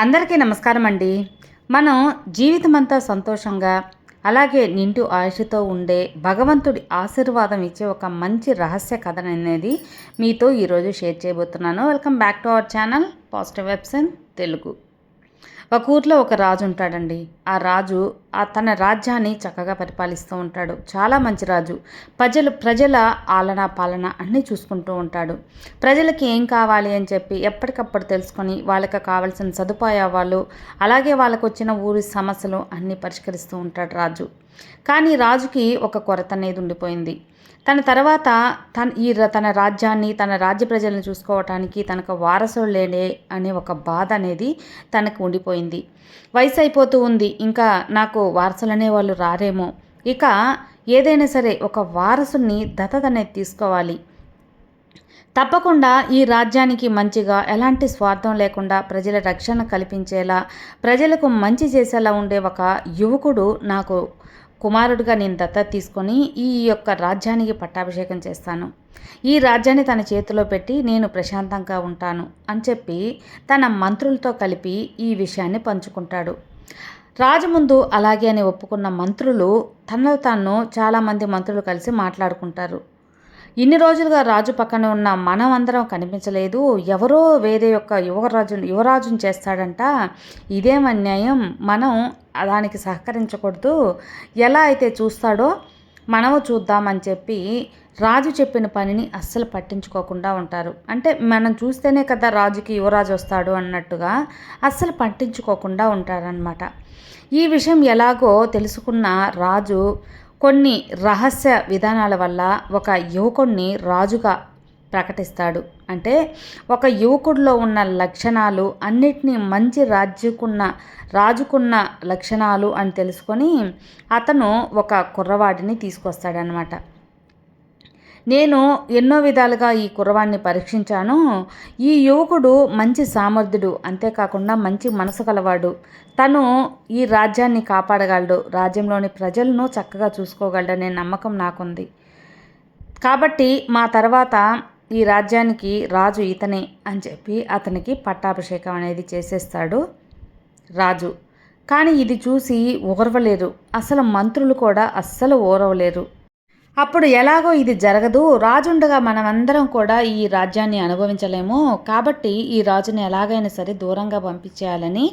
అందరికీ నమస్కారం అండి. మనం జీవితం అంతా సంతోషంగా అలాగే నిండు ఆయుషతో ఉండే భగవంతుడి ఆశీర్వాదం ఇచ్చే ఒక మంచి రహస్య కథ అనేది మీతో ఈరోజు షేర్ చేయబోతున్నాను. Welcome back to our channel positive వెబ్సైన్ Telugu. ఒక ఊర్లో ఒక రాజు ఉంటాడండి. ఆ రాజు ఆ తన రాజ్యాన్ని చక్కగా పరిపాలిస్తూ ఉంటాడు. చాలా మంచి రాజు. ప్రజలు ప్రజల ఆలన పాలన అన్నీ చూసుకుంటూ ఉంటాడు. ప్రజలకి ఏం కావాలి అని చెప్పి ఎప్పటికప్పుడు తెలుసుకొని వాళ్ళకి కావాల్సిన సదుపాయాలు అలాగే వాళ్ళకు వచ్చిన ఊరి సమస్యలు అన్నీ పరిష్కరిస్తూ ఉంటాడు రాజు. కానీ రాజుకి ఒక కొరత అనేది ఉండిపోయింది. తన తర్వాత తన ఈ తన రాజ్యాన్ని తన రాజ్య ప్రజలను చూసుకోవటానికి తనకు వారసుడు లేనే అనే ఒక బాధ అనేది తనకు ఉండిపోయింది. వయసు అయిపోతూ ఉంది. ఇంకా నాకు వారసులు అనే వాళ్ళు రారేమో. ఇక ఏదైనా సరే ఒక వారసుని దత్తత అనేది తీసుకోవాలి. తప్పకుండా ఈ రాజ్యానికి మంచిగా ఎలాంటి స్వార్థం లేకుండా ప్రజల రక్షణ కల్పించేలా ప్రజలకు మంచి చేసేలా ఉండే ఒక యువకుడు నాకు కుమారుడిగా నేను దత్తత తీసుకొని ఈ యొక్క రాజ్యానికి పట్టాభిషేకం చేస్తాను. ఈ రాజ్యాన్ని తన చేతిలో పెట్టి నేను ప్రశాంతంగా ఉంటాను అని చెప్పి తన మంత్రులతో కలిపి ఈ విషయాన్ని పంచుకుంటాడు. రాజు ముందు అలాగే అని ఒప్పుకున్న మంత్రులు తనలో తాను చాలామంది మంత్రులు కలిసి మాట్లాడుకుంటారు. ఇన్ని రోజులుగా రాజు పక్కన ఉన్న మనం అందరం కనిపించలేదు. ఎవరో వేరే యొక్క యువరాజు యువరాజుని చేస్తాడంట. ఇదేం అన్యాయం. మనం దానికి సహకరించకూడదు. ఎలా అయితే చూస్తాడో మనము చూద్దామని చెప్పి రాజు చెప్పిన పనిని అస్సలు పట్టించుకోకుండా ఉంటారు. అంటే మనం చూస్తేనే కదా రాజుకి యువరాజు వస్తాడు అన్నట్టుగా అస్సలు పట్టించుకోకుండా ఉంటారనమాట ఈ విషయం ఎలాగో తెలుసుకున్న రాజు కొన్ని రహస్య విధానాల వల్ల ఒక యువకుణ్ణి రాజుగా ప్రకటిస్తాడు. అంటే ఒక యువకుడిలో ఉన్న లక్షణాలు అన్నిటినీ మంచి రాజుకున్న రాజుకున్న లక్షణాలు అని తెలుసుకొని అతను ఒక కుర్రవాడిని తీసుకొస్తాడనమాట నేను ఎన్నో విధాలుగా ఈ కుర్రవాడిని పరీక్షించాను. ఈ యువకుడు మంచి సామర్థ్యుడు అంతేకాకుండా మంచి మనసు కలవాడు తను ఈ రాజ్యాన్ని కాపాడగలడు రాజ్యంలోని ప్రజలను చక్కగా చూసుకోగలడనే నమ్మకం నాకుంది. కాబట్టి మా తర్వాత ఈ రాజ్యానికి రాజు ఇతనే అని చెప్పి అతనికి పట్టాభిషేకం అనేది చేసేస్తాడు రాజు. కానీ ఇది చూసి ఓర్వలేరు. అసలు మంత్రులు కూడా అస్సలు ఓరవలేరు. అప్పుడు ఎలాగో ఇది జరగదు. రాజుండగా మనమందరం కూడా ఈ రాజ్యాన్ని అనుభవించలేము. కాబట్టి ఈ రాజుని ఎలాగైనా సరే దూరంగా పంపించేయాలని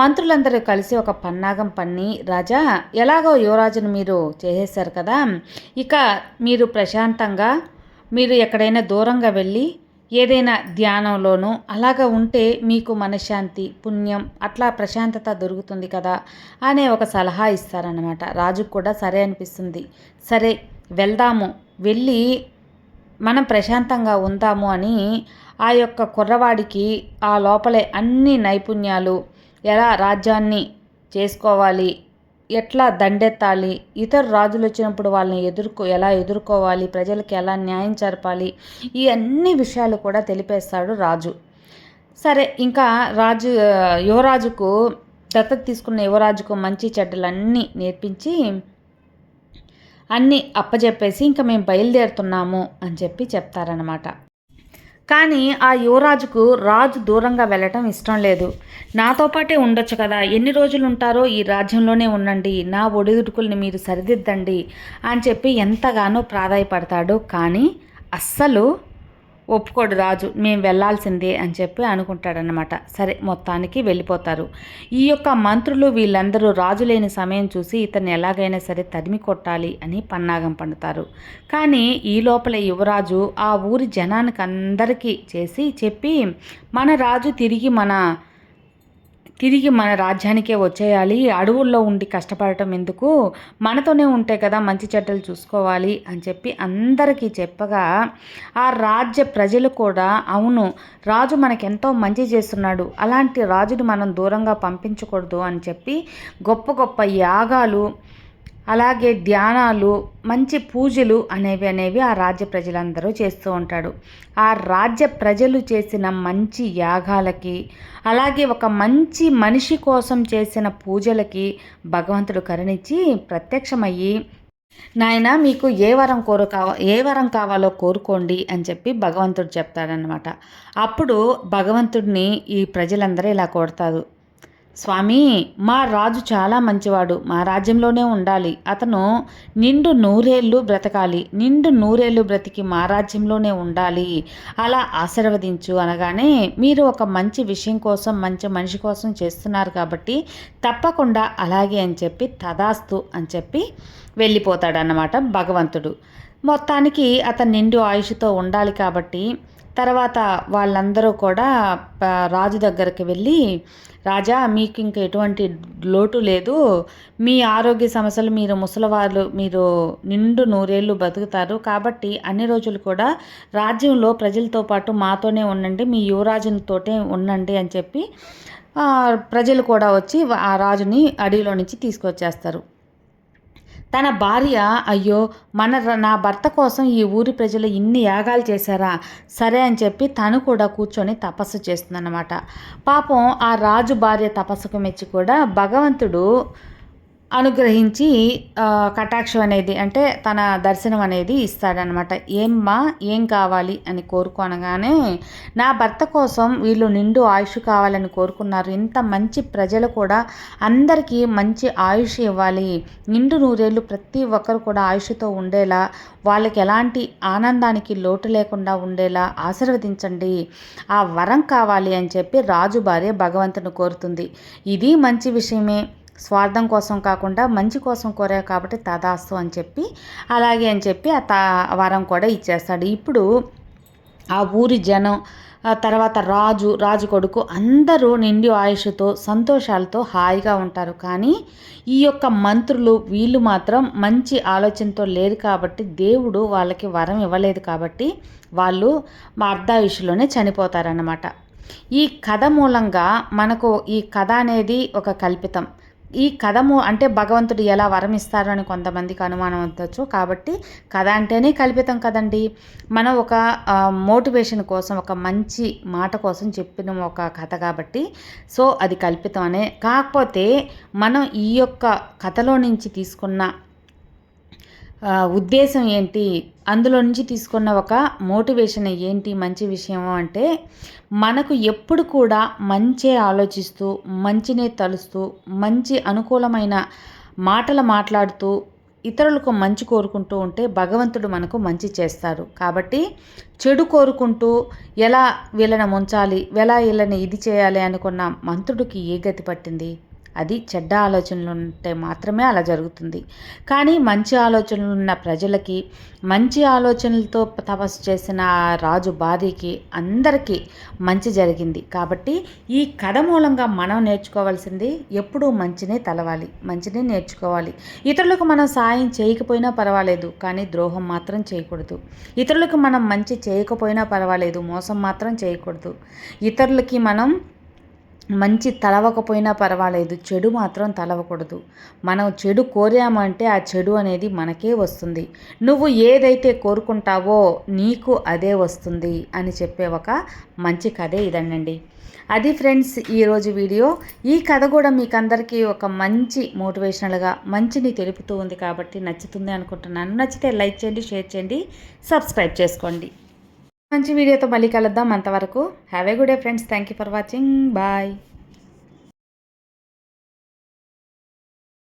మంత్రులందరూ కలిసి ఒక పన్నాగం పన్ని రాజా ఎలాగో యువరాజును మీరు చేసేశారు కదా. ఇక మీరు ప్రశాంతంగా మీరు ఎక్కడైనా దూరంగా వెళ్ళి ఏదైనా ధ్యానంలోనూ అలాగ ఉంటే మీకు మనశ్శాంతి పుణ్యం అట్లా ప్రశాంతత దొరుకుతుంది కదా అనే ఒక సలహా ఇస్తారనమాట రాజుకు కూడా సరే అనిపిస్తుంది. సరే వెళ్దాము వెళ్ళి మనం ప్రశాంతంగా ఉందాము అని ఆ యొక్క కుర్రవాడికి ఆ లోపలే అన్ని నైపుణ్యాలు ఎలా రాజ్యాన్ని చేసుకోవాలి ఎట్లా దండెత్తాలి ఇతర రాజులు వచ్చినప్పుడు వాళ్ళని ఎదుర్కో ఎలా ఎదుర్కోవాలి ప్రజలకు ఎలా న్యాయం జరపాలి ఈ అన్ని విషయాలు కూడా తెలిపేస్తాడు రాజు. సరే ఇంకా రాజు యువరాజుకు దత్తత తీసుకున్న యువరాజుకు మంచి చెడ్డలన్నీ నేర్పించి అన్నీ అప్పచెప్పేసి ఇంకా మేము బయలుదేరుతున్నాము అని చెప్పి చెప్తారనమాట కానీ ఆ యువరాజుకు రాజు దూరంగా వెళ్ళటం ఇష్టం లేదు. నాతో పాటే ఉండొచ్చు కదా ఎన్ని రోజులు ఉంటారో ఈ రాజ్యంలోనే ఉండండి నా ఒడిదుడుకుల్ని మీరు సరిదిద్దండి అని చెప్పి ఎంతగానో ప్రాధాయపడతాడు. కానీ అస్సలు ఒప్పుకోడు రాజు మేము వెళ్ళాల్సిందే అని చెప్పి అనుకుంటాడనమాట సరే మొత్తానికి వెళ్ళిపోతారు. ఈ యొక్క మంత్రులు వీళ్ళందరూ రాజు లేని సమయం చూసి ఇతన్ని ఎలాగైనా సరే తరిమి కొట్టాలి అని పన్నాగం పండుతారు. కానీ ఈ లోపల యువరాజు ఆ ఊరి జనానికి అందరికీ చేసి చెప్పి మన రాజు తిరిగి మన తిరిగి మన రాజ్యానికే వచ్చేయాలి. అడవుల్లో ఉండి కష్టపడటం ఎందుకు? మనతోనే ఉంటే కదా మంచి చెడ్డలు చూసుకోవాలి అని చెప్పి అందరికీ చెప్పగా ఆ రాజ్య ప్రజలు కూడా అవును రాజు మనకెంతో మంచి చేస్తున్నాడు. అలాంటి రాజుని మనం దూరంగా పంపించకూడదు అని చెప్పి గొప్ప గొప్ప యాగాలు అలాగే ధ్యానాలు మంచి పూజలు అనేవి అనేవి ఆ రాజ్య ప్రజలందరూ చేస్తూ ఉంటాడు. ఆ రాజ్య ప్రజలు చేసిన మంచి యాగాలకి అలాగే ఒక మంచి మనిషి కోసం చేసిన పూజలకి భగవంతుడు కరుణించి ప్రత్యక్షమయ్యి నాయన మీకు ఏ వరం కోరు కావా ఏ వరం కావాలో కోరుకోండి అని చెప్పి భగవంతుడు చెప్తాడనమాట అప్పుడు భగవంతుడిని ఈ ప్రజలందరూ ఇలా కోరుతారు. స్వామి మా రాజు చాలా మంచివాడు. మా రాజ్యంలోనే ఉండాలి. అతను నిండు నూరేళ్ళు బ్రతకాలి. నిండు నూరేళ్ళు బ్రతికి మా రాజ్యంలోనే ఉండాలి. అలా ఆశీర్వదించు అనగానే మీరు ఒక మంచి విషయం కోసం మంచి మనిషి కోసం చేస్తున్నారు కాబట్టి తప్పకుండా అలాగే అని చెప్పి తదాస్తు అని చెప్పి వెళ్ళిపోతాడన్నమాట భగవంతుడు. మొత్తానికి అతను నిండు ఆయుష్తో ఉండాలి కాబట్టి తర్వాత వాళ్ళందరూ కూడా రాజు దగ్గరికి వెళ్ళి రాజా మీకు ఇంక ఎటువంటి లోటు లేదు. మీ ఆరోగ్య సమస్యలు మీరు ముసలివారు మీరు నిండు నూరేళ్ళు బతుకుతారు. కాబట్టి అన్ని రోజులు కూడా రాజ్యంలో ప్రజలతో పాటు మాతోనే ఉండండి మీ యువరాజునితోటే ఉండండి అని చెప్పి ప్రజలు కూడా వచ్చి ఆ రాజుని అడవిలో నుంచి తీసుకొచ్చేస్తారు. తన భార్య అయ్యో మన నా భర్త కోసం ఈ ఊరి ప్రజలు ఇన్ని యాగాలు చేశారా? సరే అని చెప్పి తను కూడా కూర్చొని తపస్సు చేస్తుందన్నమాట. పాపం ఆ రాజు భార్య తపస్సుకు మెచ్చి కూడా భగవంతుడు అనుగ్రహించి కటాక్షం అనేది అంటే తన దర్శనం అనేది ఇస్తాడనమాట. ఏమ్మా ఏం కావాలి అని కోరుకోనగానే నా భర్త కోసం వీళ్ళు నిండు ఆయుష్ కావాలని కోరుకున్నారు. ఇంత మంచి ప్రజలు కూడా అందరికీ మంచి ఆయుష్ ఇవ్వాలి. నిండు నూరేళ్ళు ప్రతి ఒక్కరు కూడా ఆయుష్తో ఉండేలా వాళ్ళకి ఎలాంటి ఆనందానికి లోటు లేకుండా ఉండేలా ఆశీర్వదించండి. ఆ వరం కావాలి అని చెప్పి రాజు భార్య భగవంతుని కోరుతుంది. ఇది మంచి విషయమే. స్వార్థం కోసం కాకుండా మంచి కోసం కోరా కాబట్టి తదాస్తు అని చెప్పి అలాగే అని చెప్పి ఆ తా వరం కూడా ఇచ్చేస్తాడు. ఇప్పుడు ఆ ఊరి జనం తర్వాత రాజు రాజు కొడుకు అందరూ నిండి ఆయుష్తో సంతోషాలతో హాయిగా ఉంటారు. కానీ ఈ యొక్క మంత్రులు వీళ్ళు మాత్రం మంచి ఆలోచనతో లేరు కాబట్టి దేవుడు వాళ్ళకి వరం ఇవ్వలేదు కాబట్టి వాళ్ళు మా అర్ధాయుషులోనే చనిపోతారన్నమాట. ఈ కథ మూలంగా మనకు ఈ కథ అనేది ఒక కల్పితం. ఈ కథము అంటే భగవంతుడు ఎలా వరం ఇస్తారు అని కొంతమందికి అనుమానం ఉండొచ్చు. కాబట్టి కథ అంటేనే కల్పితం కదండి. మనం ఒక మోటివేషన్ కోసం ఒక మంచి మాట కోసం చెప్పిన ఒక కథ కాబట్టి సో అది కల్పితం అనే. కాకపోతే మనం ఈ యొక్క కథలో నుంచి తీసుకున్న ఉద్దేశం ఏంటి? అందులో నుంచి తీసుకున్న ఒక మోటివేషన్ ఏంటి? మంచి విషయం అంటే మనకు ఎప్పుడు కూడా మంచే ఆలోచిస్తూ మంచినే తలుస్తూ మంచి అనుకూలమైన మాటలు మాట్లాడుతూ ఇతరులకు మంచి కోరుకుంటూ ఉంటే భగవంతుడు మనకు మంచి చేస్తారు. కాబట్టి చెడు కోరుకుంటూ ఎలా వీళ్ళని ముంచాలి? ఎలా వీళ్ళని ఇది చేయాలి అనుకున్న మంత్రుడికి ఏ గతి పట్టింది? అది చెడ్డ ఆలోచనలు ఉంటే మాత్రమే అలా జరుగుతుంది. కానీ మంచి ఆలోచనలు ఉన్న ప్రజలకి మంచి ఆలోచనలతో తపస్సు చేసిన రాజు బాధికి అందరికీ మంచి జరిగింది. కాబట్టి ఈ కథ మూలంగా మనం నేర్చుకోవాల్సింది ఎప్పుడూ మంచినే తలవాలి మంచినే నేర్చుకోవాలి. ఇతరులకు మనం సాయం చేయకపోయినా పర్వాలేదు కానీ ద్రోహం మాత్రం చేయకూడదు. ఇతరులకు మనం మంచి చేయకపోయినా పర్వాలేదు మోసం మాత్రం చేయకూడదు. ఇతరులకి మనం మంచి తలవకపోయినా పర్వాలేదు చెడు మాత్రం తలవకూడదు. మనం చెడు కోరామంటే ఆ చెడు అనేది మనకే వస్తుంది. నువ్వు ఏదైతే కోరుకుంటావో నీకు అదే వస్తుంది అని చెప్పే ఒక మంచి కథే ఇదండి అది ఫ్రెండ్స్ ఈరోజు వీడియో. ఈ కథ కూడా మీకు అందరికీ ఒక మంచి మోటివేషనల్గా మంచిని తెలుపుతూ ఉంది కాబట్టి నచ్చుతుంది అనుకుంటున్నాను. నచ్చితే లైక్ చేయండి షేర్ చేయండి సబ్స్క్రైబ్ చేసుకోండి. మంచి వీడియోతో మళ్ళీ కలుద్దాం అంతవరకు. Have a good day friends thank you for watching bye